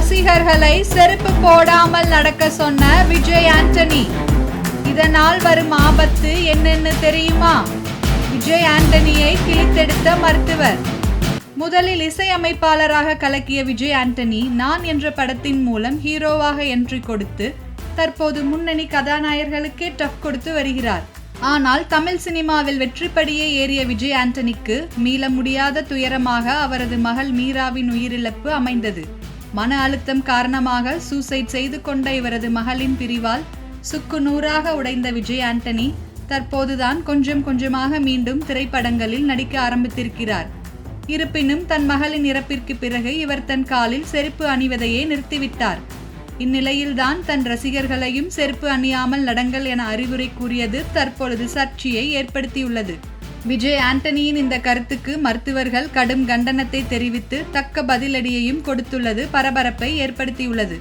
ரசிகர்களை செருப்பு போடாமல் நடக்க சொன்ன விஜய் ஆண்டனி. இதனால் வரும் ஆபத்து என்னென்னு தெரியுமா? விஜய் ஆண்டனியை கிழித்தெடுத்த மருத்துவர். முதலில் இசையமைப்பாளராக கலக்கிய விஜய் ஆண்டனி நான் என்ற படத்தின் மூலம் ஹீரோவாக என்ட்ரி கொடுத்து தற்போது முன்னணி கதாநாயகர்களுக்கே டஃப் கொடுத்து வருகிறார். ஆனால் தமிழ் சினிமாவில் வெற்றிப்படியே ஏறிய விஜய் ஆண்டனிக்கு மீள முடியாத துயரமாக அவரது மகள் மீராவின் உயிரிழப்பு அமைந்தது. மன அழுத்தம் காரணமாக சூசைட் செய்து கொண்ட இவரது மகளின் பிரிவால் சுக்கு நூறாக உடைந்த விஜய் ஆண்டனி தற்போதுதான் கொஞ்சம் கொஞ்சமாக மீண்டும் திரைப்படங்களில் நடிக்க ஆரம்பித்திருக்கிறார். இருப்பினும் தன் மகளின் இறப்பிற்கு பிறகு இவர் தன் காலில் செருப்பு அணிவதையே நிறுத்திவிட்டார். இந்நிலையில்தான் தன் ரசிகர்களையும் செருப்பு அணியாமல் நடங்கள் என அறிவுரை கூறியது தற்பொழுது சர்ச்சையை ஏற்படுத்தியுள்ளது. விஜய் ஆண்டனியின் இந்த கருத்துக்கு மருத்துவர்கள் கடும் கண்டனத்தை தெரிவித்து தக்க பதிலடியையும் கொடுத்துள்ளது பரபரப்பை ஏற்படுத்தியுள்ளது.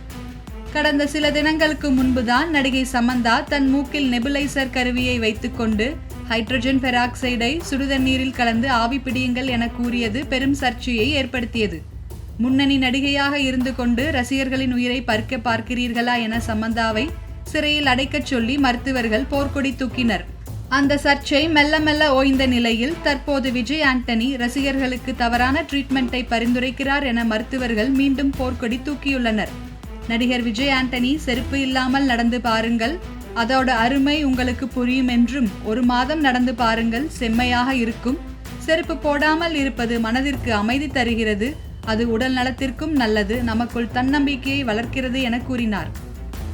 கடந்த சில தினங்களுக்கு முன்புதான் நடிகை சமந்தா தன் மூக்கில் நெபுலைசர் கருவியை வைத்துக்கொண்டு ஹைட்ரஜன் பெராக்சைடை சுடுதண்ணீரில் கலந்து ஆவி பிடியுங்கள் என கூறியது பெரும் சர்ச்சையை ஏற்படுத்தியது. முன்னணி நடிகையாக இருந்து கொண்டு ரசிகர்களின் உயிரை பறிக்க பார்க்கிறீர்களா என சமந்தாவை சிறையில் அடைக்கச் சொல்லி மருத்துவர்கள் போர்க்கொடி தூக்கினர். அந்த சர்ச்சை மெல்ல மெல்ல ஓய்ந்த நிலையில் தற்போது விஜய் ஆண்டனி ரசிகர்களுக்கு தவறான ட்ரீட்மெண்ட்டை பரிந்துரைக்கிறார் என மருத்துவர்கள் மீண்டும் போர்க்கொடி தூக்கியுள்ளனர். நடிகர் விஜய் ஆண்டனி செருப்பு இல்லாமல் நடந்து பாருங்கள். அதோட அருமை உங்களுக்கு புரியும் என்றும் ஒரு மாதம் நடந்து பாருங்கள் செம்மையாக இருக்கும். செருப்பு போடாமல் இருப்பது மனதிற்கு அமைதி தருகிறது. அது உடல் நலத்திற்கும் நல்லது நமக்குள் தன்னம்பிக்கையை வளர்க்கிறது என கூறினார்.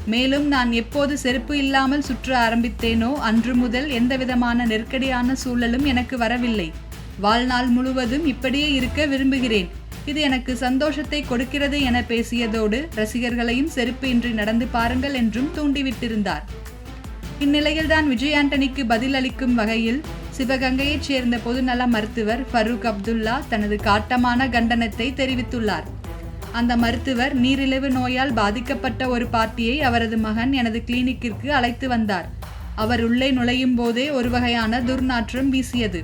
மேலும் நான் எப்போது செருப்பு இல்லாமல் சுற்ற ஆரம்பித்தேனோ அன்று முதல் எந்தவிதமான நெருக்கடியான சூழலும் எனக்கு வரவில்லை. வாழ்நாள் முழுவதும் இப்படியே இருக்க விரும்புகிறேன். இது எனக்கு சந்தோஷத்தை கொடுக்கிறது என பேசியதோடு ரசிகர்களையும் செருப்பு இன்றி நடந்து பாருங்கள் என்றும் தூண்டிவிட்டிருந்தார். இந்நிலையில்தான் விஜய் ஆண்டனிக்கு பதில் அளிக்கும் வகையில் சிவகங்கையைச் சேர்ந்த பொதுநல மருத்துவர் ஃபரூக் அப்துல்லா தனது காட்டமான கண்டனத்தை தெரிவித்துள்ளார். அந்த மருத்துவர் நீரிழிவு நோயால் பாதிக்கப்பட்ட ஒரு பார்ட்டியை அவரது மகன் எனது கிளினிக்கிற்கு அழைத்து வந்தார். அவர் உள்ளே நுழையும் போதே ஒரு வகையான துர்நாற்றம் வீசியது.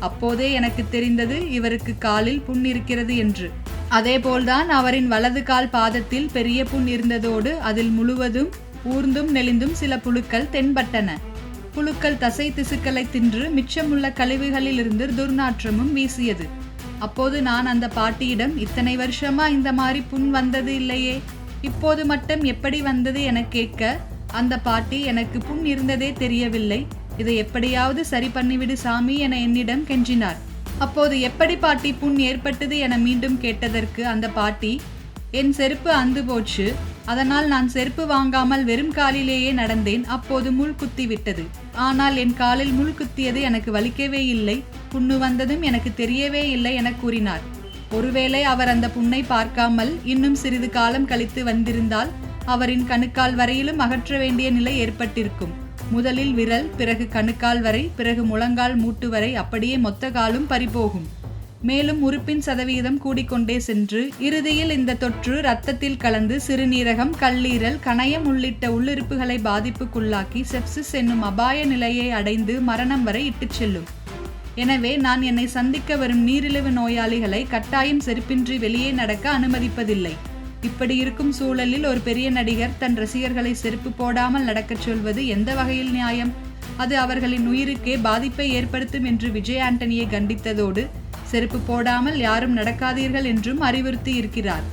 அப்போதே எனக்கு தெரிந்தது இவருக்கு காலில் புண் இருக்கிறது என்று. அதேபோல்தான் அவரின் வலது கால் பாதத்தில் பெரிய புண் இருந்ததோடு அதில் முழுவதும் ஊர்ந்தும் நெளிந்தும் சில புழுக்கள் தென்பட்டன. புழுக்கள் தசை திசுக்களை தின்று மிச்சமுள்ள கழிவுகளிலிருந்து துர்நாற்றமும் வீசியது. அப்போது நான் அந்த பாட்டியிடம் இத்தனை வருஷமா இந்த மாதிரி புண் வந்தது இல்லையே. இப்போது மட்டும் எப்படி வந்தது என கேட்க அந்த பாட்டி எனக்கு புண் இருந்ததே தெரியவில்லை. இதை எப்படியாவது சரி பண்ணிவிடு சாமி என என்னிடம் கெஞ்சினார். அப்போது எப்படி பாட்டி புண் ஏற்பட்டது என மீண்டும் கேட்டதற்கு அந்த பாட்டி என் செருப்பு அந்து போச்சு. அதனால் நான் செருப்பு வாங்காமல் வெறும் காலிலேயே நடந்தேன். அப்போது முள் குத்தி விட்டது. ஆனால் என் காலில் முள் குத்தியது எனக்கு வலிக்கவே இல்லை. புண்ணு வந்ததும் எனக்கு தெரியவே இல்லை என கூறினார். ஒருவேளை அவர் அந்த புண்ணை பார்க்காமல் இன்னும் சிறிது காலம் கழித்து வந்திருந்தால் அவரின் கணுக்கால் வரையிலும் அகற்ற வேண்டிய நிலை ஏற்பட்டிருக்கும். முதலில் விரல் பிறகு கணுக்கால் வரை பிறகு முழங்கால் மூட்டு வரை அப்படியே மொத்த காலும் பறிபோகும். மேலும் உறுப்பின் சதவீதம் கூடிக்கொண்டே சென்று இறுதியில் இந்த தொற்று இரத்தத்தில் கலந்து சிறுநீரகம் கல்லீரல் கணையம் உள்ளிட்ட உள்ளிருப்புகளை பாதிப்புக்குள்ளாக்கி செப்சிஸ் என்னும் அபாய நிலையை அடைந்து மரணம் வரை இட்டுச் செல்லும். எனவே நான் என்னை சந்திக்க வரும் நீரிழிவு நோயாளிகளை கட்டாயம் செருப்பின்றி வெளியே நடக்க அனுமதிப்பதில்லை. இப்படி இருக்கும் சூழலில் ஒரு பெரிய நடிகர் தன் ரசிகர்களை செருப்பு போடாமல் நடக்கச் சொல்வது எந்த வகையில் நியாயம்? அது அவர்களின் உயிருக்கே பாதிப்பை ஏற்படுத்தும் என்று விஜய் ஆண்டனியை கண்டித்ததோடு செருப்பு போடாமல் யாரும் நடக்காதீர்கள் என்றும் அறிவுறுத்தி இருக்கிறார்